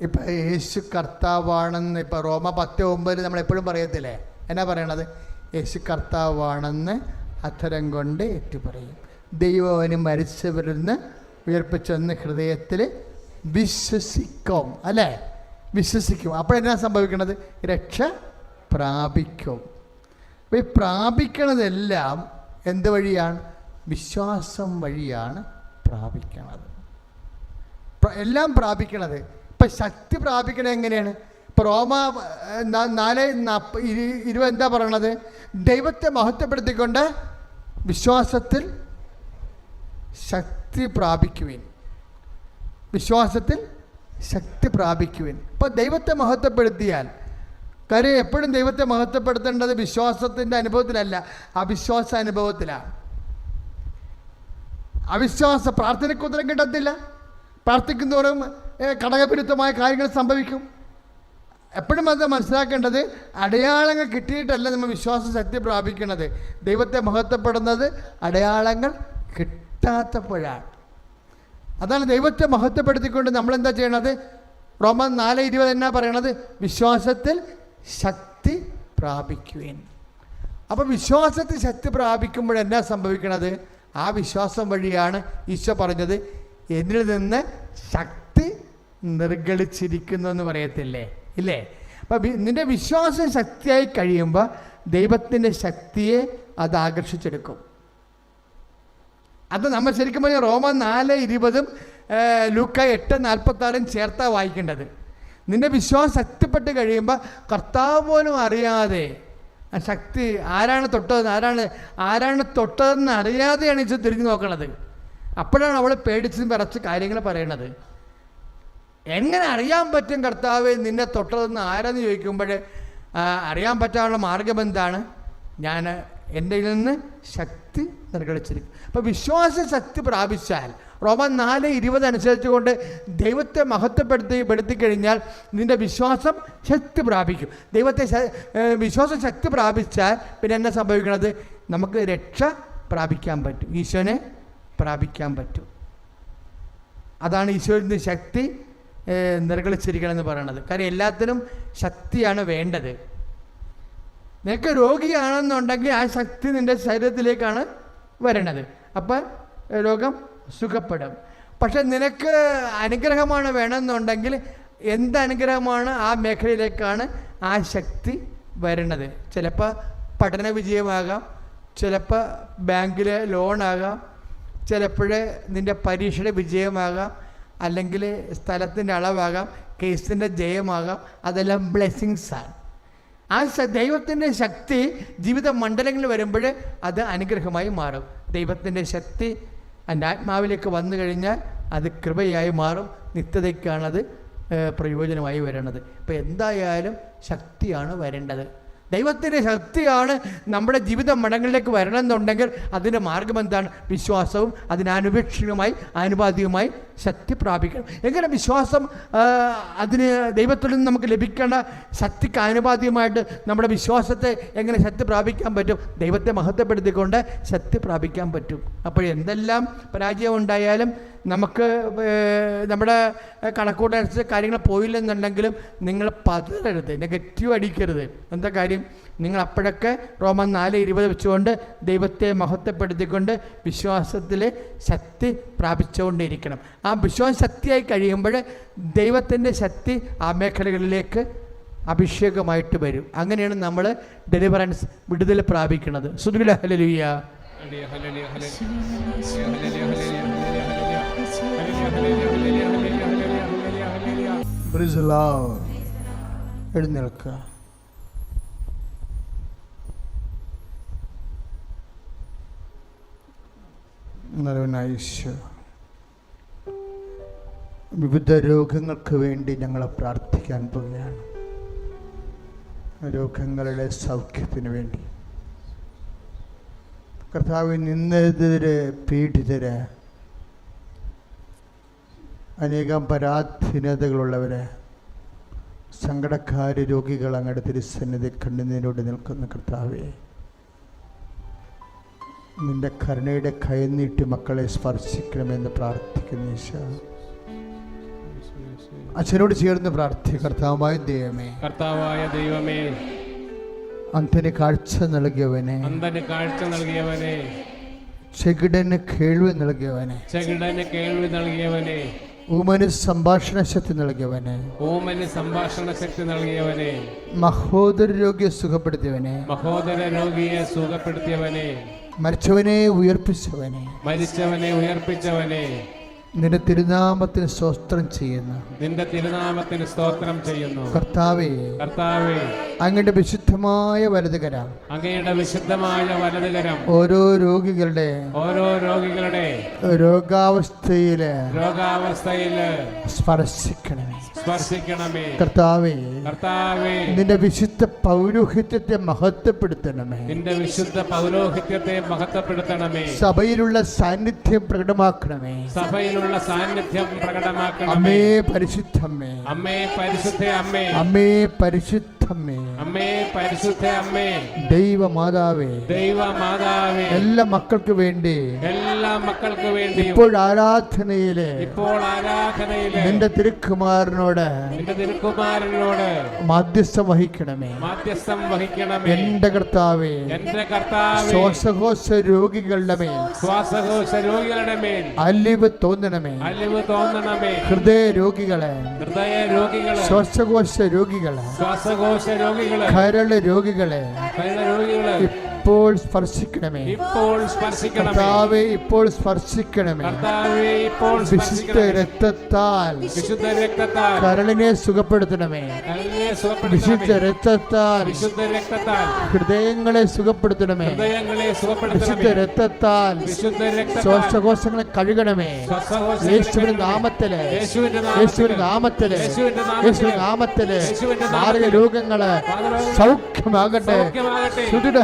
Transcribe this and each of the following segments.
ഇപ്പം യേശു കർത്താവാണെന്ന് ഇപ്പം റോമ പത്ത് ഒമ്പതിൽ നമ്മൾ എപ്പോഴും പറയത്തില്ലേ? എന്നാ പറയണത്? യേശു കർത്താവാണെന്ന് അത്തരം കൊണ്ട് ഏറ്റുപറയും. ദൈവം അവന് മരിച്ചവരിൽ നിന്ന് ഉയർപ്പിച്ചെന്ന് ഹൃദയത്തിൽ വിശ്വസിക്കും അല്ലേ? വിശ്വസിക്കും. അപ്പോഴെന്നാ സംഭവിക്കണത്? രക്ഷ പ്രാപിക്കും. അപ്പോൾ ഈ പ്രാപിക്കണതെല്ലാം എന്ത് വഴിയാണ്? വിശ്വാസം വഴിയാണ് പ്രാപിക്കണത്. പ്ര- എല്ലാം പ്രാപിക്കണത്. ഇപ്പം ശക്തി പ്രാപിക്കണത് എങ്ങനെയാണ്? ഇപ്പം റോമ നാല് ഇരുപത് എന്താ പറയണത്? ദൈവത്തെ മഹത്വപ്പെടുത്തിക്കൊണ്ട് വിശ്വാസത്തിൽ ശക്തി പ്രാപിക്കുവിൻ. വിശ്വാസത്തിൽ ശക്തി പ്രാപിക്കുവിൻ. ഇപ്പം ദൈവത്തെ മഹത്വപ്പെടുത്തിയാൽ കാര്യം എപ്പോഴും ദൈവത്തെ മഹത്വപ്പെടുത്തേണ്ടത് വിശ്വാസത്തിന്റെ അനുഭവത്തിലല്ല അവിശ്വാസ അനുഭവത്തിലാണ് അവിശ്വാസ പ്രാർത്ഥനയ്ക്ക് ഉത്തരം കിട്ടത്തില്ല. പ്രാർത്ഥിക്കുന്നതോറും ഘടകവിരുദ്ധമായ കാര്യങ്ങൾ സംഭവിക്കും. എപ്പോഴും അത് മനസ്സിലാക്കേണ്ടത് അടയാളങ്ങൾ കിട്ടിയിട്ടല്ല നമ്മൾ വിശ്വാസ ശക്തി പ്രാപിക്കുന്നത്. ദൈവത്തെ മഹത്വപ്പെടുന്നത് അടയാളങ്ങൾ കിട്ടാത്തപ്പോഴാണ്. അതാണ് ദൈവത്തെ മഹത്വപ്പെടുത്തിക്കൊണ്ട് നമ്മൾ എന്താ ചെയ്യണത്? റോമൻ നാല് ഇരുപത് എന്നാ പറയണത്? വിശ്വാസത്തിൽ ശക്തി പ്രാപിക്കുവേൻ. അപ്പോൾ വിശ്വാസത്തിൽ ശക്തി പ്രാപിക്കുമ്പോൾ എന്നാ സംഭവിക്കണത്? ആ വിശ്വാസം വഴിയാണ് ഈശോ പറഞ്ഞത് എന്നിൽ നിന്ന് ശക്തി നിർഗളിച്ചിരിക്കുന്നു എന്ന് പറയത്തില്ലേ? ഇല്ലേ? അപ്പം നിന്റെ വിശ്വാസം ശക്തിയായി കഴിയുമ്പോൾ ദൈവത്തിന്റെ ശക്തിയെ അത് ആകർഷിച്ചെടുക്കും. അത് നമ്മൾ ശരിക്കും പറഞ്ഞാൽ റോമ നാല് ഇരുപതും ലൂക്ക എട്ട് നാൽപ്പത്താറും ചേർത്താ വായിക്കേണ്ടത്. നിന്റെ വിശ്വാസം ശക്തിപ്പെട്ട് കഴിയുമ്പോൾ കർത്താവ് പോലും അറിയാതെ ആ ശക്തി ആരാണ് തൊട്ടതെന്ന് ആരാണ് ആരാണ് തൊട്ടതെന്ന് അറിയാതെയാണ് ഇത് തിരിഞ്ഞു നോക്കണത്. അപ്പോഴാണ് അവൾ പേടിച്ചും വിറച്ച് കാര്യങ്ങൾ പറയണത്. എങ്ങനെ അറിയാൻ പറ്റും കർത്താവ് നിന്നെ തൊട്ടതെന്ന് ആരെന്ന് ചോദിക്കുമ്പോൾ അറിയാൻ പറ്റാനുള്ള മാർഗം എന്താണ്? ഞാൻ എന്റെ നിന്ന് ശക്തി നിർഗളിച്ചിരിക്കും അപ്പോൾ വിശ്വാസ ശക്തി പ്രാപിച്ചാൽ റോമൻ നാല് ഇരുപത് അനുസരിച്ച് കൊണ്ട് ദൈവത്തെ മഹത്വപ്പെടുത്തി പെടുത്തി കഴിഞ്ഞാൽ നിന്റെ വിശ്വാസം ശക്തി പ്രാപിക്കും. ദൈവത്തെ വിശ്വാസം ശക്തി പ്രാപിച്ചാൽ പിന്നെ എന്നാ സംഭവിക്കണത്? നമുക്ക് രക്ഷ പ്രാപിക്കാൻ പറ്റും. ഈശോനെ പ്രാപിക്കാൻ പറ്റും. അതാണ് ഈശോയുടെ ശക്തി നിർഗളിച്ചിരിക്കണമെന്ന് പറയണത് കാര്യം എല്ലാത്തിനും ശക്തിയാണ് വേണ്ടത്. നിനക്ക് രോഗിയാണെന്നുണ്ടെങ്കിൽ ആ ശക്തി നിന്റെ ശരീരത്തിലേക്കാണ് വരണത്. അപ്പം രോഗം സുഖപ്പെടും. പക്ഷെ നിനക്ക് അനുഗ്രഹമാണ് വേണമെന്നുണ്ടെങ്കിൽ എന്ത് അനുഗ്രഹമാണ് ആ മേഖലയിലേക്കാണ് ആ ശക്തി വരണത്. ചിലപ്പോൾ പഠന വിജയമാകാം ചിലപ്പോൾ ബാങ്കിലെ ലോണാകാം ചിലപ്പോൾ നിന്റെ പരീക്ഷയുടെ വിജയമാകാം അല്ലെങ്കിൽ സ്ഥലത്തിന്റെ അളവാകാം കേസിന്റെ ജയമാകാം. അതെല്ലാം ബ്ലെസ്സിങ്സാണ് ആ ദൈവത്തിന്റെ ശക്തി ജീവിത മണ്ഡലങ്ങളിൽ വരുമ്പോൾ അത് അനുഗ്രഹമായി മാറും. ദൈവത്തിന്റെ ശക്തി എന്റെ ആത്മാവിലേക്ക് വന്നു കഴിഞ്ഞാൽ അത് കൃപയായി മാറും. നിത്യതയ്ക്കാണത് പ്രയോജനമായി വരേണ്ടത് ഇപ്പോൾ എന്തായാലും ശക്തിയാണ് വരേണ്ടത്. ദൈവത്തിന്റെ ശക്തിയാണ് നമ്മുടെ ജീവിത മടങ്ങളിലേക്ക് വരണമെന്നുണ്ടെങ്കിൽ അതിന്റെ മാർഗം എന്താണ്? വിശ്വാസവും അതിനാനുപേക്ഷികമായി ആനുപാതികമായി ശക്തി പ്രാപിക്കണം. എങ്ങനെ വിശ്വാസം അതിന് ദൈവത്തിൽ നിന്ന് നമുക്ക് ലഭിക്കേണ്ട ശക്തിക്ക് ആനുപാതികമായിട്ട് നമ്മുടെ വിശ്വാസത്തെ എങ്ങനെ ശക്തി പ്രാപിക്കാൻ പറ്റും? ദൈവത്തെ മഹത്വപ്പെടുത്തിക്കൊണ്ട് ശക്തി പ്രാപിക്കാൻ പറ്റും. അപ്പോൾ എന്തെല്ലാം പരാജയം ഉണ്ടായാലും നമുക്ക് നമ്മുടെ കണക്കൂട്ടനുസരിച്ച് കാര്യങ്ങൾ പോയില്ലെന്നുണ്ടെങ്കിലും നിങ്ങൾ പതറരുത് നെഗറ്റീവ് അടിക്കരുത്. എന്താ കാര്യം? നിങ്ങൾ അപ്പോഴൊക്കെ റോമൻ നാല് ഇരുപത് വെച്ചുകൊണ്ട് ദൈവത്തെ മഹത്വപ്പെടുത്തിക്കൊണ്ട് വിശ്വാസത്തിൽ ശക്തി പ്രാപിച്ചുകൊണ്ടിരിക്കണം. ആ വിശ്വാസം ശക്തിയായി കഴിയുമ്പോൾ ദൈവത്തിന്റെ ശക്തി ആ മേഖലകളിലേക്ക് അഭിഷേകമായിട്ട് വരും. അങ്ങനെയാണ് നമ്മൾ ഡെലിവറൻസ് വിടുതൽ പ്രാപിക്കുന്നത്. Sunila hallelujah hallelujah, hallelujah. എഴുന്നേൽക്കുക. വിവിധ രോഗങ്ങൾക്ക് വേണ്ടി ഞങ്ങൾ പ്രാർത്ഥിക്കാൻ പോവുകയാണ്. രോഗങ്ങളുടെ സൗഖ്യത്തിന് വേണ്ടി. കർത്താവ് നിന്നെതിരെ പീഡിതര് അനേകം പരാധീനതകളുള്ളവരെ സങ്കടക്കാര് രോഗികൾ അങ്ങയുടെ തിരുസന്നിധി കണ്ണുനീരോട് നിൽക്കുന്ന കർത്താവേ നിന്റെ കരുണയുടെ കൈനീട്ടി മക്കളെ സ്പർശിക്കണമെന്ന് പ്രാർത്ഥിക്കുന്നു ഈശോ. അച്ഛനോട് ചേർന്ന് പ്രാർത്ഥി കർത്താവായ ദൈവമേ കർത്താവായ ദൈവമേ അന്ധന് കാഴ്ച നൽകിയവനെ അന്തന് കാഴ്ച നൽകിയവനെ ചെകിടന് കേൾവി നൽകിയവനെ ചെകിടന് കേൾവി നൽകിയവനെ ഊമന് സംഭാഷണ ശക്തി നൽകിയവനെ. ഊമന് സംഭാഷണ ശക്തി നൽകിയവനെ. മഹോദര രോഗിയെ സുഖപ്പെടുത്തിയവനെ. മഹോദര രോഗിയെ സുഖപ്പെടുത്തിയവനെ. മരിച്ചവനെ ഉയർപ്പിച്ചവനെ. മരിച്ചവനെ ഉയർപ്പിച്ചവനെ. നിന്റെ തിരുനാമത്തിന് സ്തോത്രം ചെയ്യുന്നു. നിന്റെ തിരുനാമത്തിന് സ്തോത്രം ചെയ്യുന്നു. കർത്താവേ കർത്താവേ അങ്ങയുടെ വിശുദ്ധമായ വലതുകര അങ്ങയുടെ വിശുദ്ധമായ വലതുകരം ഓരോ രോഗികളുടെ ഓരോ രോഗികളുടെ രോഗാവസ്ഥയിൽ രോഗാവസ്ഥയിൽ സ്പർശിക്കണമേ. സ്പർശിക്കണമേ. കർത്താവേ കർത്താവേ നിന്റെ വിശുദ്ധ പൗരോഹിത്യത്തെ മഹത്വപ്പെടുത്തണമേ. നിന്റെ വിശുദ്ധ പൗരോഹിത്യത്തെ മഹത്വപ്പെടുത്തണമേ. സഭയിലുള്ള സാന്നിധ്യം പ്രകടമാക്കണമേ. സഭയിലുള്ള സാന്നിധ്യം പ്രകടമാക്കണം അമ്മേ പരിശുദ്ധമ്മേ. അമ്മേ പരിശുദ്ധ അമ്മേ. അമ്മേ പരിശുദ്ധമ്മേ അമ്മേ പരിശുദ്ധ അമ്മേ. ദൈവമാതാവേ. ദൈവമാതാവേ. എല്ലാ മക്കൾക്ക് വേണ്ടി. എല്ലാ മക്കൾക്ക് വേണ്ടിയും. ഇപ്പോൾ ആരാധനയിലെ. ഇപ്പോൾ ആരാധനയിലെ. നിന്റെ തിരുക്കുമാരനോട്. നിന്റെ തിരുക്കുമാരനോട്. മാധ്യസ്ഥം വഹിക്കണമേ. മാധ്യസ്ഥം വഹിക്കണമേ. എന്റെ കർത്താവേ. എന്റെ കർത്താവേ. ശ്വാസകോശ രോഗികളുടെ മേൽ. ശ്വാസകോശ രോഗികളുടെ മേൽ. അലിവ് തോന്നണമേ. അലിവ് തോന്നണമേ. ഹൃദയ രോഗികളെ ഹൃദയ രോഗികളെ ശ്വാസകോശ രോഗികളെ. ശ്വാസകോശ കരൾ രോഗികളെ ഇപ്പോൾ സ്പർശിക്കണമേ. ഇപ്പോൾ സ്പർശിക്കണമേ. കർത്താവെ ഇപ്പോൾ സ്പർശിക്കണമേ. കർത്താവേ ഇപ്പോൾ വിശുദ്ധ രക്തത്താൽ വിശുദ്ധ രക്തത്താൽ കരളിനെ സുഖപ്പെടുത്തണമേ. കരളിനെ വിശുദ്ധ സുഖപ്പെടുത്തണമേ രക്തത്താൽ വിശുദ്ധ രക്തത്താൽ ഹൃദയങ്ങളെ സുഖപ്പെടുത്തണമേ. ഹൃദയങ്ങളെ വിശുദ്ധ സുഖപ്പെടുത്തണമേ രക്തത്താൽ വിശുദ്ധ രക്തത്താൽ ശ്വാസകോശങ്ങളെ കഴുകണമേ. യേശുവിന്റെ നാമത്തിൽ യേശുവിന്റെ നാമത്തിൽ യേശുവിന്റെ നാമത്തിൽ മാർഗ രോഗങ്ങൾ സൗഖ്യമാകട്ടെ. സൗഖ്യമാകട്ടെ. ശുദ്ധ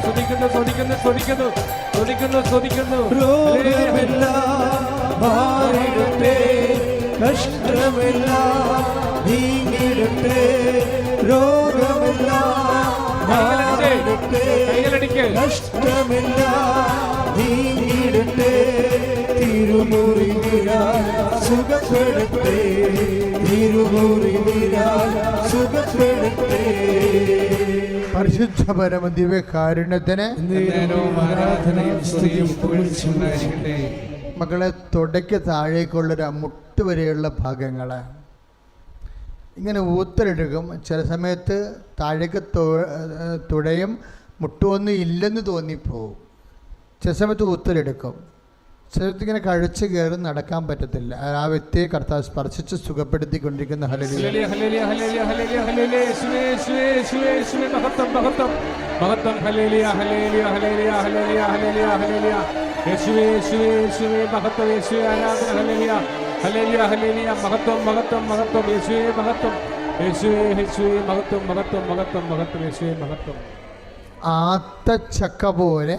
ശ്രദ്ധിക്കുന്നു ശ്രദ്ധിക്കുന്നു ശ്രദ്ധിക്കുന്നു ശ്രദ്ധിക്കുന്നു ശ്രദ്ധിക്കുന്നു ഭാരത്തെ കഷ്ടമില്ല നീങ്ങിടട്ടെ. രോഗമില്ല നഷ്ടമില്ല. പരിശുദ്ധ പരമ ദിവ്യകാരുണ്യത്തിന് മകളെ തുടയ്ക്ക് താഴേക്കുള്ളൊരു മുട്ടുവരെയുള്ള ഭാഗങ്ങളാണ് ഇങ്ങനെ ഊത്തലെടുക്കും ചില സമയത്ത് താഴേക്ക് തുടയും. മുട്ടുമൊന്നും ഇല്ലെന്ന് തോന്നിപ്പോവും. ചില സമയത്ത് ഊത്തലെടുക്കും സമയത്ത് ഇങ്ങനെ കഴിച്ച് കയറി നടക്കാൻ പറ്റത്തില്ല. ആ വ്യക്തിയെ കർത്താവ് സ്പർശിച്ച് സുഖപ്പെടുത്തിക്കൊണ്ടിരിക്കുന്ന. ഹലലിയ ഹലേലിയ മഹത്വം മഹത്വം മഹത്വം. യേശുവേ മഹത്വം. യേശുവേ യേശുവേ മഹത്വം മഹത്വം മഹത്വം മഹത്വം. യേശുവേ മഹത്വം. ആത്തച്ചക്ക പോലെ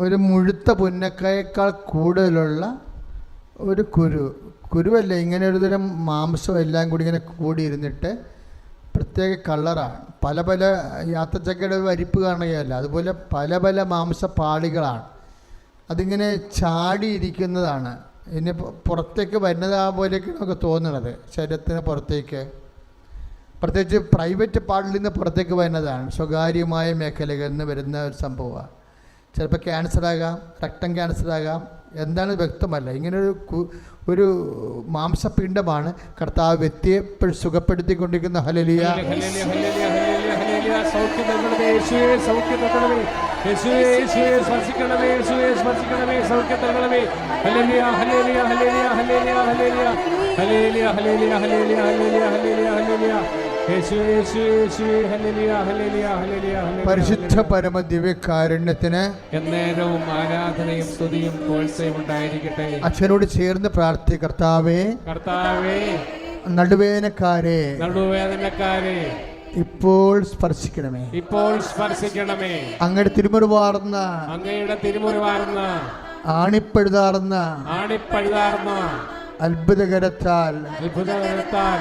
ഒരു മുഴുത്ത പുന്നക്കയേക്കാൾ കൂടുതലുള്ള ഒരു കുരു. കുരുവല്ല ഇങ്ങനെ ഒരു തരം മാംസം എല്ലാം കൂടി ഇങ്ങനെ കൂടിയിരുന്നിട്ട് പ്രത്യേക കളറാണ്. പല പല യാത്രച്ചക്കയുടെ വരിപ്പ് കാണുകയല്ല. അതുപോലെ പല പല മാംസ പാളികളാണ്. അതിങ്ങനെ ചാടിയിരിക്കുന്നതാണ്. ഇനി പുറത്തേക്ക് വരുന്നത് പോലെയൊക്കെ നമുക്ക് തോന്നണത് ശരീരത്തിന് പുറത്തേക്ക്. പ്രത്യേകിച്ച് പ്രൈവറ്റ് പാർട്ടിൽ നിന്ന് പുറത്തേക്ക് വരുന്നതാണ് സ്വകാര്യമായ മേഖലകളിൽ നിന്ന് വരുന്ന ഒരു സംഭവമാണ് ചിലപ്പോൾ ക്യാൻസർ ആകാം രക്തം ക്യാൻസർ ആകാം എന്താണ് വ്യക്തമല്ല. ഇങ്ങനൊരു ഒരു മാംസപിണ്ഡമാണ് കർത്താവ് വ്യക്തിയെ സുഖപ്പെടുത്തിക്കൊണ്ടിരിക്കുന്ന ഹലലിയ യേശുവേ യേശുവേ സ്പർശിക്കണമേ സ്പർശിക്കണമേ പരിശുദ്ധ പരമ ദിവ്യകാരുണ്യത്തിന് എന്നേരവും ആരാധനയും സ്തുതിയും കോഴ്സയും ഉണ്ടായിരിക്കട്ടെ അച്ഛനോട് ചേർന്ന് പ്രാർത്ഥി കർത്താവേ കർത്താവേ നടുവേനക്കാരെ നടുവേദനക്കാരെ ഇപ്പോൾ സ്പർശിക്കണമേ. ഇപ്പോൾ സ്പർശിക്കണമേ. അങ്ങയുടെ തിരുമുറിവാർന്ന അങ്ങയുടെ തിരുമുറിവാർന്ന ആണിപ്പഴുതാർന്ന ആണിപ്പഴുതാർന്ന അത്ഭുതകരത്താൽ അത്ഭുതത്താൽ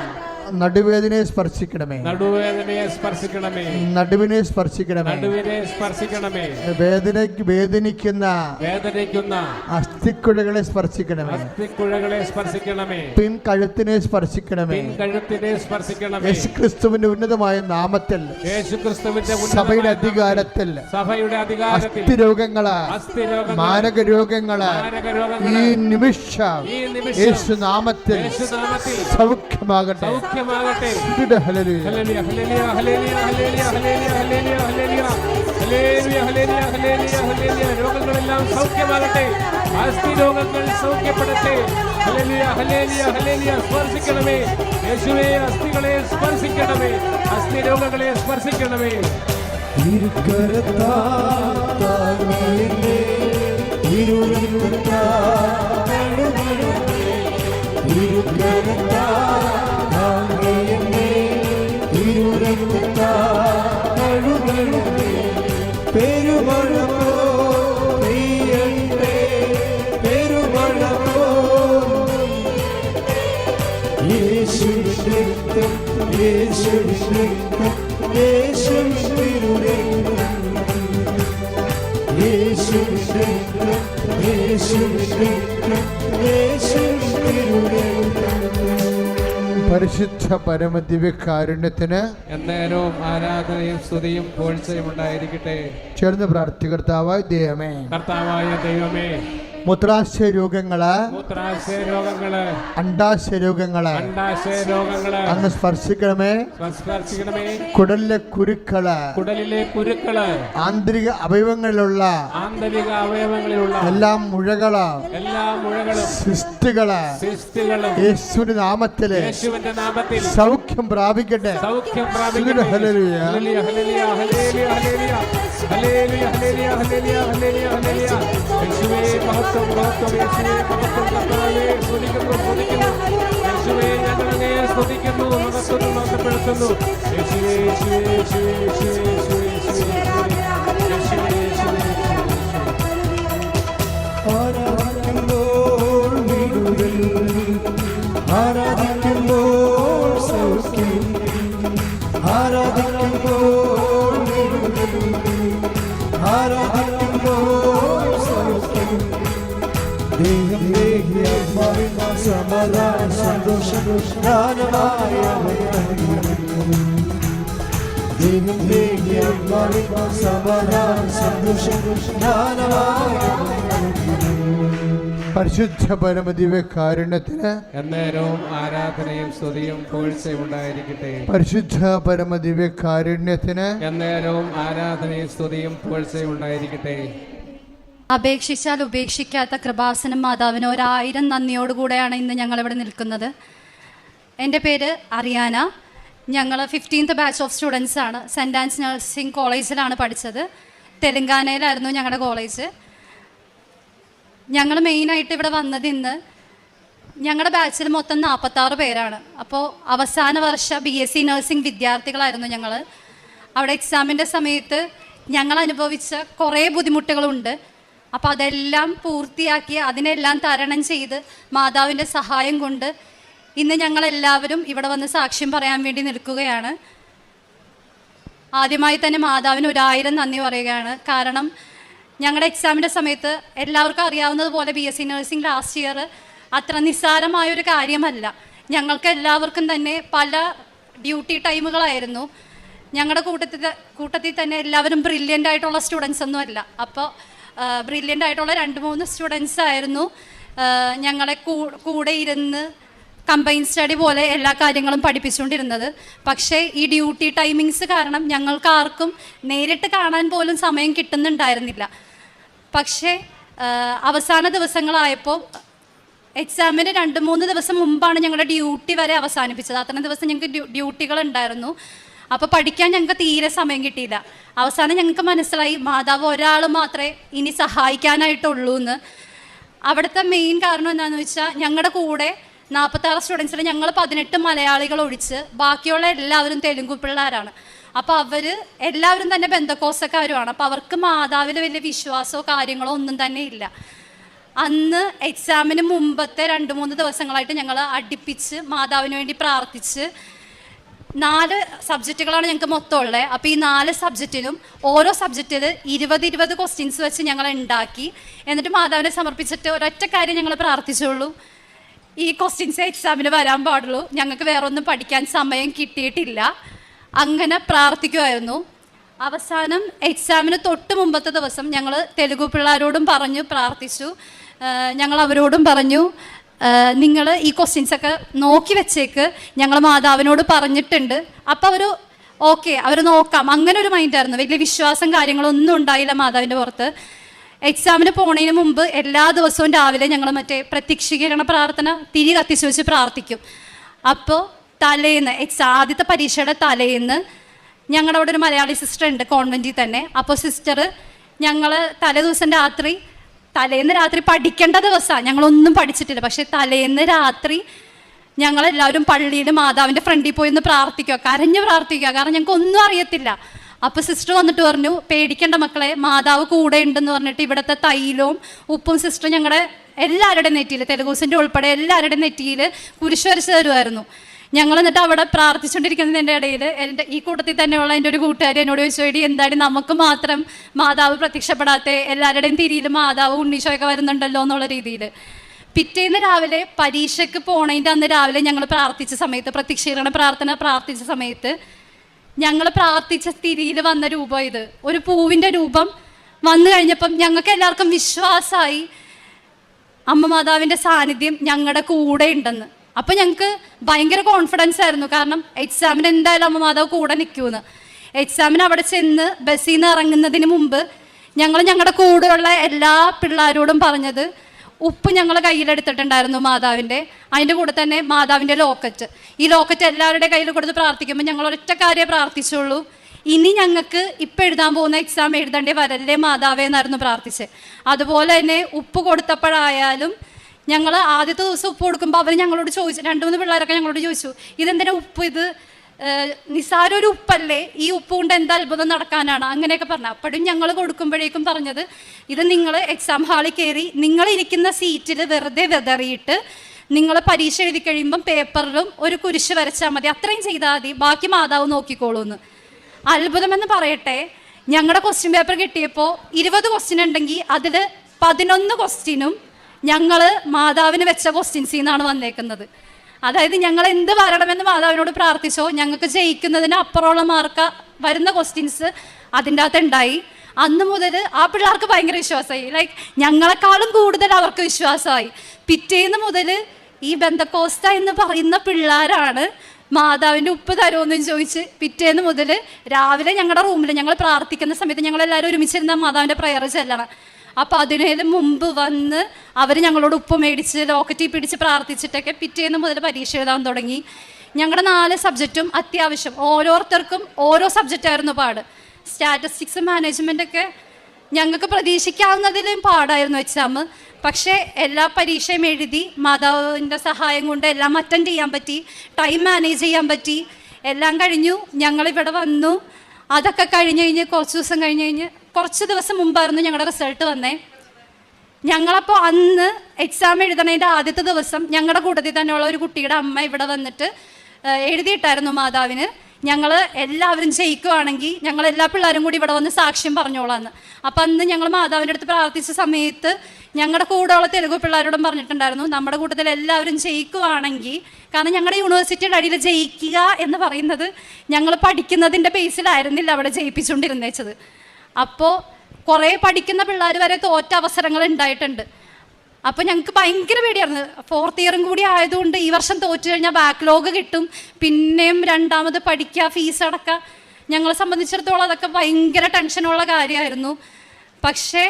നടുവേദനയെ സ്പർശിക്കണമേ. നടുവേദനയെ സ്പർശിക്കണമേ. നടുവിനെ സ്പർശിക്കണമേ. നടുവിനെ സ്പർശിക്കണമേ. വേദനയ്ക്ക് വേദനിക്കുന്ന വേദനിക്കുന്ന അസ്ഥിക്കുഴകളെ സ്പർശിക്കണമേ. അസ്ഥിക്കുഴകളെ സ്പർശിക്കണമേ. പിൻ കഴുത്തിനെ സ്പർശിക്കണമേ. പിൻകഴുത്തിനെ സ്പർശിക്കണമേ. യേശു ക്രിസ്തുവിന്റെ ഉന്നതമായ നാമത്തിൽ യേശു ക്രിസ്തുവിന്റെ സഭയുടെ അധികാരത്തിൽ സഭയുടെ അധികാരത്തിൽ അസ്ഥിരോഗങ്ങൾ മാരക രോഗങ്ങൾ ഈ നിമിഷം യേശുനാമത്തിൽ സൗഖ്യമാകട്ടെ. സൗഖ്യമാകട്ടെ രോഗങ്ങളെല്ലാം സൗഖ്യമാകട്ടെ. അസ്ഥി രോഗങ്ങൾ സൗഖ്യപ്പെടട്ടെ. ഹലേലിയ ഹലേലിയ ഹലേലിയ സ്പർശിക്കണമേ. യേശുവേ അസ്ഥികളെ സ്പർശിക്കണമേ. അസ്ഥി രോഗങ്ങളെ സ്പർശിക്കണമേ. തിരുക്കരത്താരുമേ തിരുവിരുത്താ തിരുക്കരത്താ പെരുമഴപ്പോ പെയ്യട്ടെ പെരുമഴപ്പോ യേശു രക്തം യേശു രക്തം യേശു തിരുരക്തം യേശു രക്തം യേശു രക്തം യേശു തിരുരക്തം പരിശുദ്ധ പരമദിവ്യകാരുണ്യത്തിന് എന്നേരവും ആരാധനയും സ്തുതിയും പോഴ്ചയും ഉണ്ടായിരിക്കട്ടെ. ചേർന്ന് പ്രാർത്ഥികർത്താവായ ദൈവമേ. കർത്താവായ ദൈവമേ. മൂത്രാശയ രോഗങ്ങൾ മൂത്രാശയ രോഗങ്ങൾ അണ്ടാശയ രോഗങ്ങൾ അണ്ടാശയ രോഗങ്ങൾ അങ്ങ് സ്പർശിക്കണമേ സ്പർശിക്കണമേ കുടലിലെ കുരുക്കൾ കുടലിലെ കുരുക്കൾ ആന്തരിക അവയവങ്ങളിലുള്ള ആന്തരിക അവയവങ്ങളിലുള്ള എല്ലാ മുഴകൾ എല്ലാ മുഴകളും സിസ്റ്റുകൾ സിസ്റ്റുകളും യേശുവിന്റെ നാമത്തിൽ യേശുവിന്റെ നാമത്തിൽ സൗഖ്യം പ്രാപിക്കട്ടെ സൗഖ്യം പ്രാപിക്കട്ടെ hallelujah. Hallelujah, hallelujah, hallelujah, hallelujah. Hallelujah, hallelujah, hallelujah, hallelujah, hallelujah. യേശുവേ, పెడుతుంది ఆరాధ్యంలో మీరు ఆరా ദേഹി പരമദിവ്യ കാരുണ്യത്തിന് പരിശുദ്ധ എന്നേരവും ആരാധനയും സ്തുതിയും പൂഴ്ചയും ഉണ്ടായിരിക്കട്ടെ. പരിശുദ്ധ പരമദിവ്യകാരുണ്യത്തിന് എന്നേരവും ആരാധനയും സ്തുതിയും പൂഴ്ചയും ഉണ്ടായിരിക്കട്ടെ. അപേക്ഷിച്ചാൽ ഉപേക്ഷിക്കാത്ത കൃപാസനം മാതാവിന് ഒരായിരം നന്ദിയോടുകൂടെയാണ് ഇന്ന് ഞങ്ങളിവിടെ നിൽക്കുന്നത്. എന്റെ പേര് അറിയാന. ഞങ്ങൾ ഫിഫ്റ്റീൻത്ത് ബാച്ച് ഓഫ് സ്റ്റുഡൻസ് ആണ്. സെന്റ് ആൻസ് നഴ്സിംഗ് കോളേജിലാണ് പഠിച്ചത്. തെലങ്കാനയിലായിരുന്നു ഞങ്ങളുടെ കോളേജ് ഞങ്ങൾ മെയിനായിട്ട് ഇവിടെ വന്നത് ഇന്ന് ഞങ്ങളുടെ ബാച്ചിൽ മൊത്തം നാൽപ്പത്താറ് പേരാണ്. അപ്പോൾ അവസാന വർഷ ബി എസ് സി നഴ്സിംഗ് വിദ്യാർത്ഥികളായിരുന്നു ഞങ്ങൾ അവിടെ എക്സാമിന്റെ സമയത്ത് ഞങ്ങൾ അനുഭവിച്ച കുറേ ബുദ്ധിമുട്ടുകളുണ്ട്. അപ്പോൾ അതെല്ലാം പൂർത്തിയാക്കി അതിനെല്ലാം തരണം ചെയ്ത് മാതാവിന്റെ സഹായം കൊണ്ട് ഇന്ന് ഞങ്ങളെല്ലാവരും ഇവിടെ വന്ന് സാക്ഷ്യം പറയാൻ വേണ്ടി നിൽക്കുകയാണ്. ആദ്യമായി തന്നെ മാതാവിന് ഒരായിരം നന്ദി പറയുകയാണ്. കാരണം ഞങ്ങളുടെ എക്സാമിന്റെ സമയത്ത് എല്ലാവർക്കും അറിയാവുന്നതുപോലെ B S C nursing last year അത്ര നിസ്സാരമായൊരു കാര്യമല്ല. ഞങ്ങൾക്ക് എല്ലാവർക്കും തന്നെ പല ഡ്യൂട്ടി ടൈമുകളായിരുന്നു ഞങ്ങളുടെ കൂട്ടത്തിൽ കൂട്ടത്തിൽ തന്നെ എല്ലാവരും ബ്രില്യന്റ് ആയിട്ടുള്ള സ്റ്റുഡൻസ് ഒന്നും അല്ല. അപ്പോൾ ബ്രില്യന്റ് ആയിട്ടുള്ള രണ്ട് മൂന്ന് സ്റ്റുഡൻസ് ആയിരുന്നു. ഞങ്ങളെ കൂടെ ഇരുന്ന് കമ്പൈൻ സ്റ്റഡി പോലെ എല്ലാ കാര്യങ്ങളും പഠിപ്പിച്ചുകൊണ്ടിരുന്നത്. പക്ഷേ ഈ ഡ്യൂട്ടി ടൈമിങ്സ് കാരണം ഞങ്ങൾക്ക് ആർക്കും നേരിട്ട് കാണാൻ പോലും സമയം കിട്ടുന്നുണ്ടായിരുന്നില്ല. പക്ഷേ അവസാന ദിവസങ്ങളായപ്പോൾ എക്സാമിന് രണ്ട് മൂന്ന് ദിവസം മുമ്പാണ് ഞങ്ങളുടെ ഡ്യൂട്ടി വരെ അവസാനിപ്പിച്ചത്. അത്രയും ദിവസം ഞങ്ങൾക്ക് ഡ്യൂ ഡ്യൂട്ടികൾ ഉണ്ടായിരുന്നു അപ്പോൾ പഠിക്കാൻ ഞങ്ങൾക്ക് തീരെ സമയം കിട്ടിയില്ല. അവസാനം ഞങ്ങൾക്ക് മനസ്സിലായി മാതാവ് ഒരാൾ മാത്രമേ ഇനി സഹായിക്കാനായിട്ടുള്ളൂ എന്ന് അവിടുത്തെ മെയിൻ കാരണം എന്താണെന്ന് വെച്ചാൽ ഞങ്ങളുടെ കൂടെ നാൽപ്പത്താറ് സ്റ്റുഡൻസിൽ ഞങ്ങൾ പതിനെട്ട് മലയാളികൾ ഒഴിച്ച് ബാക്കിയുള്ള എല്ലാവരും തെലുങ്കു പിള്ളേരാണ്. അപ്പോൾ അവർ എല്ലാവരും തന്നെ ബന്ധക്കോസക്കാരുമാണ് അപ്പോൾ അവർക്ക് മാതാവിൽ വലിയ വിശ്വാസമോ കാര്യങ്ങളോ ഒന്നും തന്നെ ഇല്ല. അന്ന് എക്സാമിന് മുമ്പത്തെ രണ്ട് മൂന്ന് ദിവസങ്ങളായിട്ട് ഞങ്ങൾ അടുപ്പിച്ച് മാതാവിന് വേണ്ടി പ്രാർത്ഥിച്ച് നാല് സബ്ജക്റ്റുകളാണ് ഞങ്ങൾക്ക് മൊത്തം ഉള്ളത് അപ്പോൾ ഈ നാല് സബ്ജക്റ്റിലും ഓരോ സബ്ജക്റ്റിൽ ഇരുപത് ഇരുപത് ക്വസ്റ്റ്യൻസ് വെച്ച് ഞങ്ങൾ ഉണ്ടാക്കി. എന്നിട്ട് മാതാവിനെ സമർപ്പിച്ചിട്ട് ഒരൊറ്റ കാര്യം ഞങ്ങൾ പ്രാർത്ഥിച്ചുള്ളൂ. ഈ ക്വസ്റ്റ്യൻസ് എക്സാമിന് വരാൻ പാടുള്ളൂ. ഞങ്ങൾക്ക് വേറെ ഒന്നും പഠിക്കാൻ സമയം കിട്ടിയിട്ടില്ല. അങ്ങനെ പ്രാർത്ഥിക്കുമായിരുന്നു അവസാനം എക്സാമിന് തൊട്ട് മുമ്പത്തെ ദിവസം ഞങ്ങൾ തെലുഗു പിള്ളേരോടും പറഞ്ഞു പ്രാർത്ഥിച്ചു. ഞങ്ങൾ അവരോടും പറഞ്ഞു നിങ്ങൾ ഈ ക്വസ്റ്റ്യൻസൊക്കെ നോക്കി വെച്ചേക്ക്. ഞങ്ങൾ മാതാവിനോട് പറഞ്ഞിട്ടുണ്ട്. അപ്പോൾ അവർ ഓക്കെ അവർ നോക്കാം. അങ്ങനെ ഒരു മൈൻഡായിരുന്നു വലിയ വിശ്വാസം കാര്യങ്ങളൊന്നും ഉണ്ടായില്ല മാതാവിന്റെ പുറത്ത്. എക്സാമിന് പോണതിന് മുമ്പ് എല്ലാ ദിവസവും രാവിലെ ഞങ്ങൾ മറ്റേ പ്രത്യക്ഷീകരണ പ്രാർത്ഥന തിരി കത്തിച്ച് വെച്ച് പ്രാർത്ഥിക്കും. അപ്പോൾ തലേന്ന് എക്സാം ആദ്യത്തെ പരീക്ഷയുടെ തലേന്ന് ഞങ്ങളുടെ അവിടെ ഒരു മലയാളി സിസ്റ്റർ ഉണ്ട് കോൺവെന്റിൽ തന്നെ. അപ്പോൾ സിസ്റ്റർ ഞങ്ങൾ തലേദിവസം രാത്രി തലേന്ന് രാത്രി പഠിക്കേണ്ട ദിവസമാണ് ഞങ്ങളൊന്നും പഠിച്ചിട്ടില്ല. പക്ഷേ തലേന്ന് രാത്രി ഞങ്ങളെല്ലാവരും പള്ളിയിൽ മാതാവിന്റെ ഫ്രണ്ടിൽ പോയി ഒന്ന് പ്രാർത്ഥിക്കുക. കരഞ്ഞ് പ്രാർത്ഥിക്കുക. കാരണം ഞങ്ങൾക്ക് ഒന്നും അറിയത്തില്ല. അപ്പോൾ സിസ്റ്റർ വന്നിട്ട് പറഞ്ഞു പേടിക്കേണ്ട മക്കളെ മാതാവ് കൂടെ ഉണ്ടെന്ന് പറഞ്ഞിട്ട് ഇവിടുത്തെ തൈലവും ഉപ്പും സിസ്റ്റർ ഞങ്ങളുടെ എല്ലാവരുടെയും നെറ്റിയിൽ തെലുഗൂസിന്റെ ഉൾപ്പെടെ എല്ലാവരുടെയും നെറ്റിയിൽ കുരിശ് വരച്ച് തരുമായിരുന്നു ഞങ്ങൾ എന്നിട്ട് അവിടെ പ്രാർത്ഥിച്ചുകൊണ്ടിരിക്കുന്നതിന്റെ ഇടയിൽ എന്റെ ഈ കൂട്ടത്തിൽ തന്നെയുള്ള എന്റെ ഒരു കൂട്ടുകാരി എന്നോട് ചോദിച്ചു എന്തായാലും നമുക്ക് മാത്രം മാതാവ് പ്രത്യക്ഷപ്പെടാത്ത? എല്ലാവരുടെയും തിരിയിൽ മാതാവ് ഉണ്ണീശോയൊക്കെ വരുന്നുണ്ടല്ലോ എന്നുള്ള രീതിയിൽ പിറ്റേന്ന് രാവിലെ പരീക്ഷയ്ക്ക് പോണതിന്റെ അന്ന് രാവിലെ ഞങ്ങൾ പ്രാർത്ഥിച്ച സമയത്ത് പ്രത്യക്ഷീകരണ പ്രാർത്ഥന പ്രാർത്ഥിച്ച സമയത്ത് ഞങ്ങൾ പ്രാർത്ഥിച്ച സ്ഥിതിയിൽ വന്ന രൂപം ഇത്. ഒരു പൂവിന്റെ രൂപം വന്നു കഴിഞ്ഞപ്പം ഞങ്ങൾക്ക് എല്ലാവർക്കും വിശ്വാസമായി. അമ്മ മാതാവിന്റെ സാന്നിധ്യം ഞങ്ങളുടെ കൂടെ ഉണ്ടെന്ന്. അപ്പം ഞങ്ങൾക്ക് ഭയങ്കര കോൺഫിഡൻസ് ആയിരുന്നു. കാരണം എക്സാമിന് എന്തായാലും അമ്മ മാതാവ് കൂടെ നിൽക്കുമെന്ന് എക്സാമിന് അവിടെ ചെന്ന് ബസ്സിൽ നിന്ന് ഇറങ്ങുന്നതിന് മുമ്പ് ഞങ്ങൾ ഞങ്ങളുടെ കൂടെയുള്ള എല്ലാ പിള്ളേരോടും പറഞ്ഞത് ഉപ്പ് ഞങ്ങൾ കയ്യിലെടുത്തിട്ടുണ്ടായിരുന്നു മാതാവിന്റെ. അതിന്റെ കൂടെ തന്നെ മാതാവിന്റെ ലോക്കറ്റ്. ഈ ലോക്കറ്റ് എല്ലാവരുടെ കയ്യിൽ കൊടുത്ത് പ്രാർത്ഥിക്കുമ്പോൾ ഞങ്ങൾ ഒറ്റ കാര്യമേ പ്രാർത്ഥിച്ചുള്ളൂ. ഇനി ഞങ്ങൾക്ക് ഇപ്പം എഴുതാൻ പോകുന്ന എക്സാം എഴുതേണ്ടി വരല്ലേ മാതാവേ എന്നായിരുന്നു പ്രാർത്ഥിച്ചത്. അതുപോലെ തന്നെ ഉപ്പ് കൊടുത്തപ്പോഴായാലും ഞങ്ങൾ ആദ്യത്തെ ദിവസം ഉപ്പ് കൊടുക്കുമ്പോൾ അവർ ഞങ്ങളോട് ചോദിച്ചു രണ്ട് മൂന്ന് പിള്ളേരൊക്കെ ഞങ്ങളോട് ചോദിച്ചു ഇതെന്തിനാ ഉപ്പ് ഇത്? ഒരു ഉപ്പല്ലേ? ഈ ഉപ്പ് കൊണ്ട് എന്ത് അത്ഭുതം നടക്കാനാണ്? അങ്ങനെയൊക്കെ പറഞ്ഞു. അപ്പോഴും ഞങ്ങൾ കൊടുക്കുമ്പോഴേക്കും പറഞ്ഞത് ഇത് നിങ്ങൾ എക്സാം ഹാളിൽ കയറി നിങ്ങൾ ഇരിക്കുന്ന സീറ്റിൽ വെറുതെ വെതറിയിട്ട് നിങ്ങൾ പരീക്ഷ എഴുതി കഴിയുമ്പം പേപ്പറിലും ഒരു കുരിശ് വരച്ചാൽ മതി. അത്രയും ചെയ്താൽ മതി. ബാക്കി മാതാവ് നോക്കിക്കോളൂ എന്ന് അത്ഭുതമെന്ന് പറയട്ടെ ഞങ്ങളുടെ ക്വസ്റ്റ്യൻ പേപ്പർ കിട്ടിയപ്പോൾ ഇരുപത് ക്വസ്റ്റ്യൻ ഉണ്ടെങ്കിൽ അതിൽ പതിനൊന്ന് ക്വസ്റ്റ്യനും ഞങ്ങൾ മാതാവിന് വെച്ച ക്വസ്റ്റ്യൻസിൽ നിന്നാണ് വന്നേക്കുന്നത്. അതായത് ഞങ്ങൾ എന്ത് വരണമെന്ന് മാതാവിനോട് പ്രാർത്ഥിച്ചോ ഞങ്ങൾക്ക് ജയിക്കുന്നതിന് അപ്പുറമുള്ള മാർക്ക് വരുന്ന ക്വസ്റ്റ്യൻസ് അതിന്റെ അകത്ത് ഉണ്ടായി. അന്ന് മുതൽ ആ പിള്ളേർക്ക് ഭയങ്കര വിശ്വാസമായി. ലൈക്ക് ഞങ്ങളെക്കാളും കൂടുതൽ അവർക്ക് വിശ്വാസമായി. പിറ്റേന്ന് മുതൽ ഈ ബന്ധക്കോസ്ത എന്ന് പറയുന്ന പിള്ളേരാണ് മാതാവിന്റെ ഉപ്പ് തരുമെന്നും ചോദിച്ച് പിറ്റേന്ന് മുതൽ രാവിലെ ഞങ്ങളുടെ റൂമിൽ ഞങ്ങൾ പ്രാർത്ഥിക്കുന്ന സമയത്ത് ഞങ്ങൾ എല്ലാവരും ഒരുമിച്ചിരുന്ന മാതാവിന്റെ പ്രയർ ചെല്ലണം. അപ്പോൾ അതിനേത് മുമ്പ് വന്ന് അവർ ഞങ്ങളോട് ഉപ്പ് മേടിച്ച് ലോക്കറ്റിൽ പിടിച്ച് പ്രാർത്ഥിച്ചിട്ടൊക്കെ പിറ്റേന്ന് മുതൽ പരീക്ഷ എഴുതാൻ തുടങ്ങി. ഞങ്ങളുടെ നാല് സബ്ജക്റ്റും അത്യാവശ്യം. ഓരോരുത്തർക്കും ഓരോ സബ്ജക്റ്റായിരുന്നു പാട്. സ്റ്റാറ്റിസ്റ്റിക്സ് മാനേജ്മെന്റൊക്കെ ഞങ്ങൾക്ക് പ്രതീക്ഷിക്കാവുന്നതിലും പാടായിരുന്നു എക്സാം പക്ഷേ എല്ലാ പരീക്ഷയും എഴുതി മാതാവിന്റെ സഹായം കൊണ്ട് എല്ലാം അറ്റൻഡ് ചെയ്യാൻ പറ്റി ടൈം മാനേജ് ചെയ്യാൻ പറ്റി. എല്ലാം കഴിഞ്ഞു. ഞങ്ങളിവിടെ വന്നു. അതൊക്കെ കഴിഞ്ഞ് കഴിഞ്ഞ് കുറച്ച് ദിവസം കഴിഞ്ഞ് കഴിഞ്ഞ് കുറച്ച് ദിവസം മുമ്പായിരുന്നു ഞങ്ങളുടെ റിസൾട്ട് വന്നേ. ഞങ്ങളപ്പോൾ അന്ന് എക്സാം എഴുതണതിന്റെ ആദ്യത്തെ ദിവസം ഞങ്ങളുടെ കൂട്ടത്തിൽ തന്നെയുള്ള ഒരു കുട്ടിയുടെ അമ്മ ഇവിടെ വന്നിട്ട് എഴുതിയിട്ടായിരുന്നു മാതാവിന്. ഞങ്ങൾ എല്ലാവരും ജയിക്കുവാണെങ്കിൽ ഞങ്ങൾ എല്ലാ പിള്ളേരും കൂടി ഇവിടെ വന്ന് സാക്ഷ്യം പറഞ്ഞോളാന്ന്. അപ്പം അന്ന് ഞങ്ങൾ മാതാവിന്റെ അടുത്ത് പ്രാർത്ഥിച്ച സമയത്ത് ഞങ്ങളുടെ കൂടെയുള്ള തെലുഗു പിള്ളേരോടും പറഞ്ഞിട്ടുണ്ടായിരുന്നു നമ്മുടെ കൂട്ടത്തിൽ എല്ലാവരും ജയിക്കുവാണെങ്കിൽ കാരണം ഞങ്ങളുടെ യൂണിവേഴ്സിറ്റിയുടെ അടിയിൽ ജയിക്കുക എന്ന് പറയുന്നത് ഞങ്ങൾ പഠിക്കുന്നതിന്റെ ബേസിലായിരുന്നില്ല അവിടെ ജയിപ്പിച്ചുകൊണ്ടിരുന്നേച്ചത് അപ്പോൾ കുറേ പഠിക്കുന്ന പിള്ളേർ വരെ തോറ്റ അവസരങ്ങൾ ഉണ്ടായിട്ടുണ്ട് അപ്പോൾ ഞങ്ങൾക്ക് ഭയങ്കര പേടിയായിരുന്നു. ഫോർത്ത് ഇയറും കൂടി ആയതുകൊണ്ട് ഈ വർഷം തോറ്റു കഴിഞ്ഞാൽ ബാക്ക്ലോഗ് കിട്ടും. പിന്നെയും രണ്ടാമത് പഠിക്കുക ഫീസ് അടക്കുക ഞങ്ങളെ സംബന്ധിച്ചിടത്തോളം അതൊക്കെ ഭയങ്കര ടെൻഷനുള്ള കാര്യമായിരുന്നു പക്ഷേ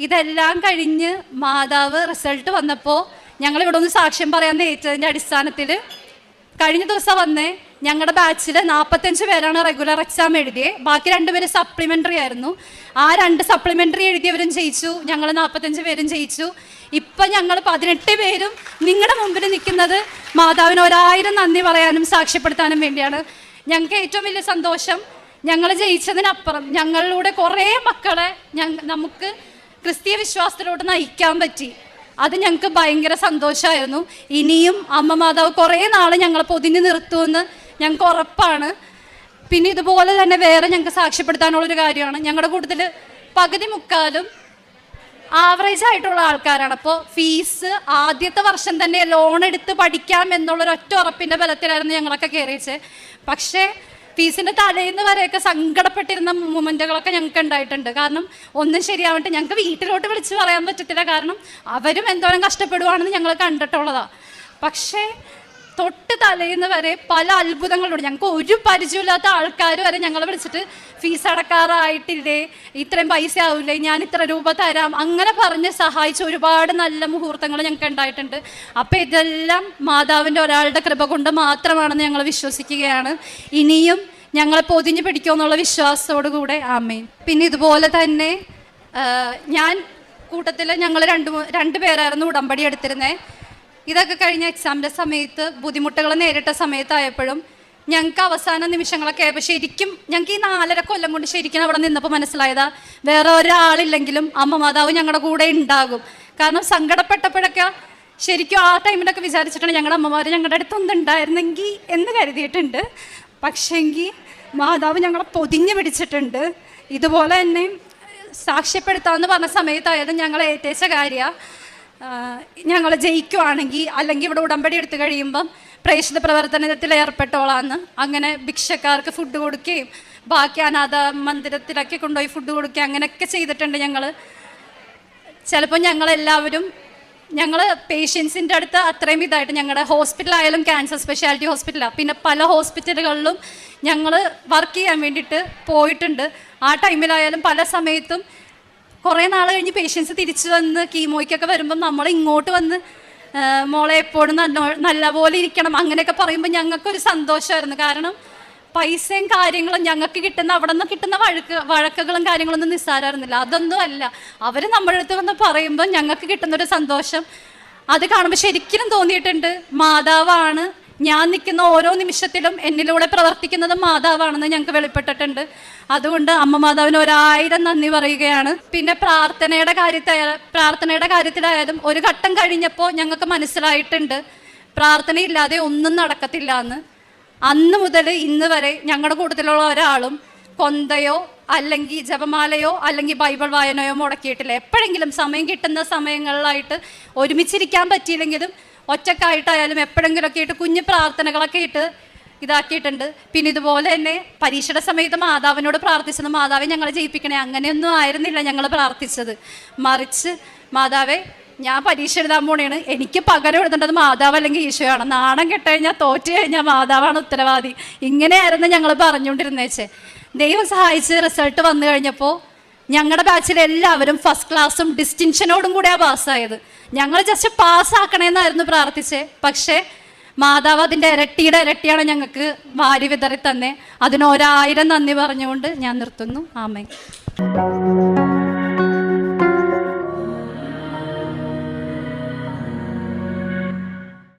ഇതെല്ലാം കഴിഞ്ഞ് മാതാവ് റിസൾട്ട് വന്നപ്പോൾ ഞങ്ങൾ ഇവിടെ ഒന്ന് സാക്ഷ്യം പറയാൻ ഏറ്റതിന്റെ അടിസ്ഥാനത്തിൽ കഴിഞ്ഞ ദിവസം വന്നേ ഞങ്ങളുടെ ബാച്ചിൽ നാൽപ്പത്തഞ്ച് പേരാണ് റെഗുലർ എക്സാം എഴുതിയത് ബാക്കി രണ്ടുപേര് സപ്ലിമെന്ററി ആയിരുന്നു. ആ രണ്ട് സപ്ലിമെന്ററി എഴുതിയവരും ജയിച്ചു. ഞങ്ങൾ നാൽപ്പത്തഞ്ച് പേരും ജയിച്ചു. ഇപ്പം ഞങ്ങൾ പതിനെട്ട് പേരും നിങ്ങളുടെ മുമ്പിൽ നിൽക്കുന്നത് മാതാവിന് ഒരായിരം നന്ദി പറയാനും സാക്ഷ്യപ്പെടുത്താനും വേണ്ടിയാണ്. ഞങ്ങൾക്ക് ഏറ്റവും വലിയ സന്തോഷം ഞങ്ങൾ ജയിച്ചതിനപ്പുറം ഞങ്ങളിലൂടെ കുറേ മക്കളെ നമുക്ക് ക്രിസ്തീയ വിശ്വാസത്തിലോട്ട് നയിക്കാൻ പറ്റി. അത് ഞങ്ങൾക്ക് ഭയങ്കര സന്തോഷമായിരുന്നു ഇനിയും അമ്മ മാതാവ് കുറേ നാൾ ഞങ്ങളെ പൊതിഞ്ഞ് നിർത്തുമെന്ന് ഞങ്ങൾക്ക് ഉറപ്പാണ്. പിന്നെ ഇതുപോലെ തന്നെ വേറെ ഞങ്ങൾക്ക് സാക്ഷ്യപ്പെടുത്താനുള്ളൊരു കാര്യമാണ്. ഞങ്ങളുടെ കൂട്ടത്തിൽ പകുതി മുക്കാലും ആവറേജ് ആയിട്ടുള്ള ആൾക്കാരാണ്. അപ്പോൾ ഫീസ് ആദ്യത്തെ വർഷം തന്നെ ലോൺ എടുത്ത് പഠിക്കാം എന്നുള്ളൊരു ഒറ്റ ഉറപ്പിന്റെ ബലത്തിലായിരുന്നു ഞങ്ങളൊക്കെ കയറിയത് പക്ഷേ ഫീസിന്റെ തലേന്ന് വരെയൊക്കെ സങ്കടപ്പെട്ടിരുന്ന മൂമെന്റുകളൊക്കെ ഞങ്ങൾക്ക് ഉണ്ടായിട്ടുണ്ട്. കാരണം ഒന്നും ശരിയാവട്ടെ ഞങ്ങൾക്ക് വീട്ടിലോട്ട് വിളിച്ച് പറയാൻ പറ്റത്തില്ല. കാരണം അവരും എന്തോരം കഷ്ടപ്പെടുവാണെന്ന് ഞങ്ങൾ കണ്ടിട്ടുള്ളതാണ് പക്ഷേ തൊട്ട് തലേന്ന് വരെ പല അത്ഭുതങ്ങളുണ്ട്. ഞങ്ങൾക്ക് ഒരു പരിചയമില്ലാത്ത ആൾക്കാർ വരെ ഞങ്ങളെ വിളിച്ചിട്ട് ഫീസ് അടക്കാറായിട്ടില്ലേ? ഇത്രയും പൈസ ആവില്ലേ ഞാൻ ഇത്ര രൂപ തരാം. അങ്ങനെ പറഞ്ഞ് സഹായിച്ച ഒരുപാട് നല്ല മുഹൂർത്തങ്ങൾ ഞങ്ങൾക്ക് ഉണ്ടായിട്ടുണ്ട്. അപ്പം ഇതെല്ലാം മാതാവിന്റെ ഒരാളുടെ കൃപ കൊണ്ട് മാത്രമാണെന്ന് ഞങ്ങൾ വിശ്വസിക്കുകയാണ്. ഇനിയും ഞങ്ങളെ പൊതിഞ്ഞു പിടിക്കുമെന്നുള്ള വിശ്വാസത്തോടു കൂടെ ആമേ പിന്നെ ഇതുപോലെ തന്നെ ഞാൻ കൂട്ടത്തിൽ ഞങ്ങൾ രണ്ട് രണ്ട് പേരായിരുന്നു ഉടമ്പടി എടുത്തിരുന്നത് ഇതൊക്കെ കഴിഞ്ഞ എക്സാമിന്റെ സമയത്ത് ബുദ്ധിമുട്ടുകൾ നേരിട്ട സമയത്തായപ്പോഴും ഞങ്ങൾക്ക് അവസാന നിമിഷങ്ങളൊക്കെ ആയപ്പോൾ ശരിക്കും ഞങ്ങൾക്ക് ഈ നാലര കൊല്ലം കൊണ്ട് ശരിക്കും അവിടെ നിന്നപ്പോൾ മനസ്സിലായതാ വേറെ ഒരാളില്ലെങ്കിലും അമ്മ മാതാവ് ഞങ്ങളുടെ കൂടെ ഉണ്ടാകും കാരണം സങ്കടപ്പെട്ടപ്പോഴൊക്കെ ശരിക്കും ആ ടൈമിലൊക്കെ വിചാരിച്ചിട്ടാണ് ഞങ്ങളുടെ അമ്മമാർ ഞങ്ങളുടെ അടുത്തൊന്നും ഉണ്ടായിരുന്നെങ്കിൽ എന്ന് കരുതിയിട്ടുണ്ട്. പക്ഷേങ്കിൽ മാതാവ് ഞങ്ങളെ പൊതിഞ്ഞു പിടിച്ചിട്ടുണ്ട്. ഇതുപോലെ തന്നെ സാക്ഷ്യപ്പെടുത്താമെന്ന് പറഞ്ഞ സമയത്തായാലും ഞങ്ങളെ ഏറ്റേച്ച കാര്യമാണ് ഞങ്ങൾ ജയിക്കുവാണെങ്കിൽ അല്ലെങ്കിൽ ഇവിടെ ഉടമ്പടി എടുത്തു കഴിയുമ്പം പ്രേക്ഷിത പ്രവർത്തനത്തിൽ ഏർപ്പെട്ടോളാന്ന് അങ്ങനെ ഭിക്ഷക്കാർക്ക് ഫുഡ് കൊടുക്കുകയും ബാക്കി അനാഥ മന്ദിരത്തിലൊക്കെ കൊണ്ടുപോയി ഫുഡ് കൊടുക്കുകയും അങ്ങനെയൊക്കെ ചെയ്തിട്ടുണ്ട് ഞങ്ങൾ ചിലപ്പോൾ ഞങ്ങളെല്ലാവരും ഞങ്ങൾ പേഷ്യൻസിന്റെ അടുത്ത് അത്രയും ഇതായിട്ട് ഞങ്ങളുടെ ഹോസ്പിറ്റലായാലും ക്യാൻസർ സ്പെഷ്യാലിറ്റി ഹോസ്പിറ്റലാണ് പിന്നെ പല ഹോസ്പിറ്റലുകളിലും ഞങ്ങൾ വർക്ക് ചെയ്യാൻ വേണ്ടിയിട്ട് പോയിട്ടുണ്ട്. ആ ടൈമിലായാലും പല സമയത്തും കുറേ നാൾ കഴിഞ്ഞ് പേഷ്യൻസ് തിരിച്ചു വന്ന് കീമോയ്ക്കൊക്കെ വരുമ്പോൾ നമ്മൾ ഇങ്ങോട്ട് വന്ന് മോളെ എപ്പോഴും നല്ല നല്ല പോലെ ഇരിക്കണം. അങ്ങനെയൊക്കെ പറയുമ്പോൾ ഞങ്ങൾക്കൊരു സന്തോഷമായിരുന്നു. കാരണം പൈസയും കാര്യങ്ങളും ഞങ്ങൾക്ക് കിട്ടുന്ന അവിടെ നിന്ന് കിട്ടുന്ന വഴക്ക് വഴക്കുകളും കാര്യങ്ങളൊന്നും നിസ്സാരമായിരുന്നില്ല. അതൊന്നും അല്ല. അവർ നമ്മുടെ അടുത്ത് വന്ന് പറയുമ്പോൾ ഞങ്ങൾക്ക് കിട്ടുന്നൊരു സന്തോഷം. അത് കാണുമ്പോൾ ശരിക്കും തോന്നിയിട്ടുണ്ട്. മാതാവാണ് ഞാൻ നിൽക്കുന്ന ഓരോ നിമിഷത്തിലും എന്നിലൂടെ പ്രവർത്തിക്കുന്നത് മാതാവാണെന്ന് ഞങ്ങൾക്ക് വെളിപ്പെട്ടിട്ടുണ്ട്. അതുകൊണ്ട് അമ്മ മാതാവിന് ഒരായിരം നന്ദി പറയുകയാണ്. പിന്നെ പ്രാർത്ഥനയുടെ കാര്യത്തിൽ പ്രാർത്ഥനയുടെ കാര്യത്തിലായാലും ഒരു ഘട്ടം കഴിഞ്ഞപ്പോൾ ഞങ്ങൾക്ക് മനസ്സിലായിട്ടുണ്ട്. പ്രാർത്ഥനയില്ലാതെ ഒന്നും നടക്കത്തില്ല എന്ന്. അന്ന് മുതൽ ഇന്ന് വരെ ഞങ്ങളുടെ കൂട്ടത്തിലുള്ള ഒരാളും കൊന്തയോ അല്ലെങ്കിൽ ജപമാലയോ അല്ലെങ്കിൽ ബൈബിൾ വായനയോ മുടക്കിയിട്ടില്ല. എപ്പോഴെങ്കിലും സമയം കിട്ടുന്ന സമയങ്ങളിലായിട്ട് ഒരുമിച്ചിരിക്കാൻ പറ്റിയില്ലെങ്കിലും ഒറ്റക്കായിട്ടായാലും എപ്പോഴെങ്കിലുമൊക്കെ ആയിട്ട് കുഞ്ഞു പ്രാർത്ഥനകളൊക്കെ ഇട്ട് ഇതാക്കിയിട്ടുണ്ട്. പിന്നെ ഇതുപോലെ തന്നെ പരീക്ഷയുടെ സമയത്ത് മാതാവിനോട് പ്രാർത്ഥിച്ചത് മാതാവെ ഞങ്ങളെ ജയിപ്പിക്കണേ. അങ്ങനെയൊന്നും ആയിരുന്നില്ല ഞങ്ങൾ പ്രാർത്ഥിച്ചത്. മറിച്ച് മാതാവെ ഞാൻ പരീക്ഷ എഴുതാൻ പോണേണ്. എനിക്ക് പകരം എഴുതേണ്ടത് മാതാവ് അല്ലെങ്കിൽ ഈശോയാണ്. നാണം കെട്ട് കഴിഞ്ഞാൽ തോറ്റു കഴിഞ്ഞാൽ മാതാവാണ് ഉത്തരവാദി. ഇങ്ങനെയായിരുന്നു ഞങ്ങൾ പറഞ്ഞുകൊണ്ടിരുന്നേച്ചേ. ദൈവം സഹായിച്ച് റിസൾട്ട് വന്നു കഴിഞ്ഞപ്പോൾ ഞങ്ങളുടെ ബാച്ചിലെല്ലാവരും ഫസ്റ്റ് ക്ലാസ്സും ഡിസ്റ്റിങ്ഷനോടും കൂടെയാണ് പാസ്സായത് ഞങ്ങൾ ജസ്റ്റ് പാസ്സാക്കണേന്നായിരുന്നു പ്രാർത്ഥിച്ചേ. പക്ഷേ മാതാവ് അതിന്റെ ഇരട്ടിയുടെ ഇരട്ടിയാണ് ഞങ്ങൾക്ക് വാരി വിതറി തന്നെ അതിനൊരായിരം നന്ദി പറഞ്ഞുകൊണ്ട് ഞാൻ നിർത്തുന്നു. ആമേ